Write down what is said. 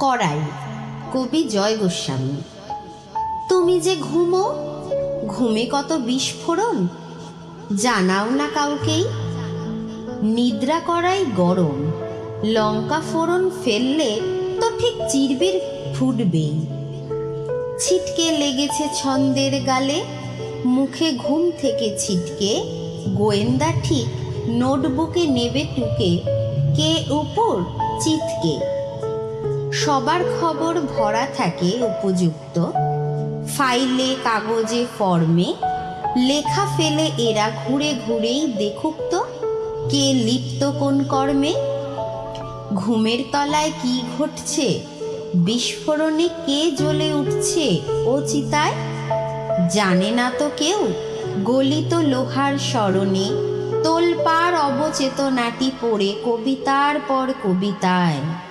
করাই। কবি জয় গোস্বামী। তুমি যে ঘুমো, ঘুমে কত বিস্ফোরণ? জানাও না কাউকেই। নিদ্রা করাই গরম। লঙ্কা ফোড়ন ফেললে তো ঠিক চিরবির ফুটবেই। ছিটকে লেগেছে ছন্দের গালে, মুখে ঘুম থেকে ছিটকে গোয়েন্দা ঠিক নোটবুকে নেবে টুকে, কে উপর চিতকে। সবার খবর ভরা থাকে উপযুক্ত। ফাইলে, কাগজে, ফর্মে। লেখা ফেলে এরা ঘুরে ঘুরেই দেখুক তো, কে লিপ্ত কোন কর্মে? ঘুমের তলায় কি ঘটছে? বিস্ফোরণে কে জ্বলে উঠছে ও চিতায় জানে না তো কেউ? গলিত লোহার স্মরণে তোলপাড় অবচেতনাটি পড়ে কবিতার পর কবিতায়।